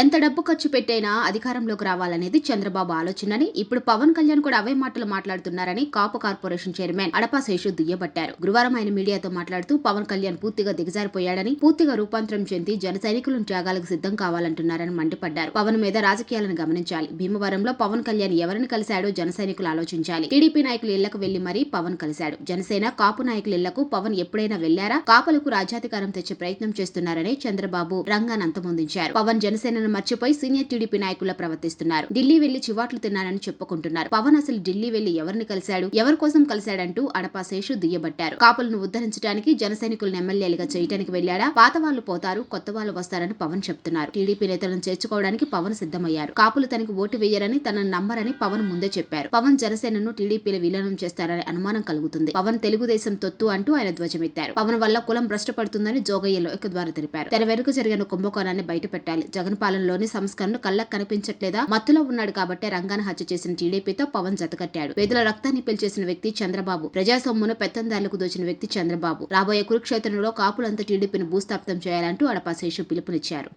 ఎంత డబ్బు ఖర్చు పెట్టైనా అధికారంలోకి రావాలనేది చంద్రబాబు ఆలోచనని ఇప్పుడు పవన్ కళ్యాణ్ కూడా అవే మాటలు మాట్లాడుతున్నారని కాపు కార్పొరేషన్ చైర్మన్ అడపా శేషు దుయ్యబట్టారు. గురువారం ఆయన మీడియాతో మాట్లాడుతూ పవన్ కళ్యాణ్ పూర్తిగా దిగజారిపోయాడని పూర్తిగా రూపాంతరం చెంది జన సైనికులను త్యాగాలకు సిద్ధం కావాలంటున్నారని మండిపడ్డారు. పవన్ మీద రాజకీయాలను గమనించాలి. భీమవరంలో పవన్ కళ్యాణ్ ఎవరిని కలిశాడో జన సైనికులు ఆలోచించాలి. టీడీపీ నాయకులు ఇళ్ళకు వెళ్ళి మరీ పవన్ కలిశాడు. జనసేన కాపు నాయకుల ఇళ్ళకు పవన్ ఎప్పుడైనా వెళ్ళారా? కాపులకు రాజ్యాధికారం తెచ్చే ప్రయత్నం చేస్తున్నారని చంద్రబాబు రంగాన్ని అంతమొందించారు పవన్ జనసేనను మర్చిపోయి సీనియర్ టీడీపీ నాయకుల ప్రవర్తిస్తున్నారు. ఢిల్లీ వెళ్ళి చివాట్లు తిన్నానని చెప్పుకుంటున్నారు. పవన్ అసలు ఢిల్లీ వెళ్ళి ఎవరిని కలిశాడు? ఎవరి కోసం కలిశాడంటూ అడపా శేషు దుయ్యబట్టారు. కాపులను ఉద్ధరించడానికి జన సైనికులను ఎమ్మెల్యేలుగా చేయడానికి వెళ్ళాడా పాత వాళ్ళు పోతారు కొత్త వాళ్ళు వస్తారని పవన్ చెప్తున్నారు. టీడీపీ నేతలను చేర్చుకోవడానికి పవన్ సిద్ధమయ్యారు. కాపులు తనకు ఓటు వేయరని తనను నమ్మరని పవన్ ముందే చెప్పారు. పవన్ జనసేనను టీడీపీలో విలీనం చేస్తారని అనుమానం కలుగుతుంది. పవన్ తెలుగుదేశం తొత్తు అంటూ ఆయన ధ్వజమెత్తారు. పవన్ వల్ల కులం భ్రష్టపడుతుందని జోగయ్య లోక ద్వారా తెలిపారు. తెర వెనుక జరిగిన కుంభకోణాన్ని బయట పెట్టాలి జగన్ పాలనలోని సంస్కరణలు కళ్ళకు కనిపించట్లేదా? మత్తులో ఉన్నాడు కాబట్టే రంగాన్ని హత్య చేసిన టీడీపీతో పవన్ జతకట్టాడు. పేదల రక్తాన్ని పిలిచేసిన వ్యక్తి చంద్రబాబు ప్రజాసొమ్మును పెత్తందారులకు దోచిన వ్యక్తి చంద్రబాబు. రాబోయే కురుక్షేత్రంలో కాపులంతా టీడీపీని భూస్థాపితం చేయాలంటూ అడపా శేషు పిలుపునిచ్చారు.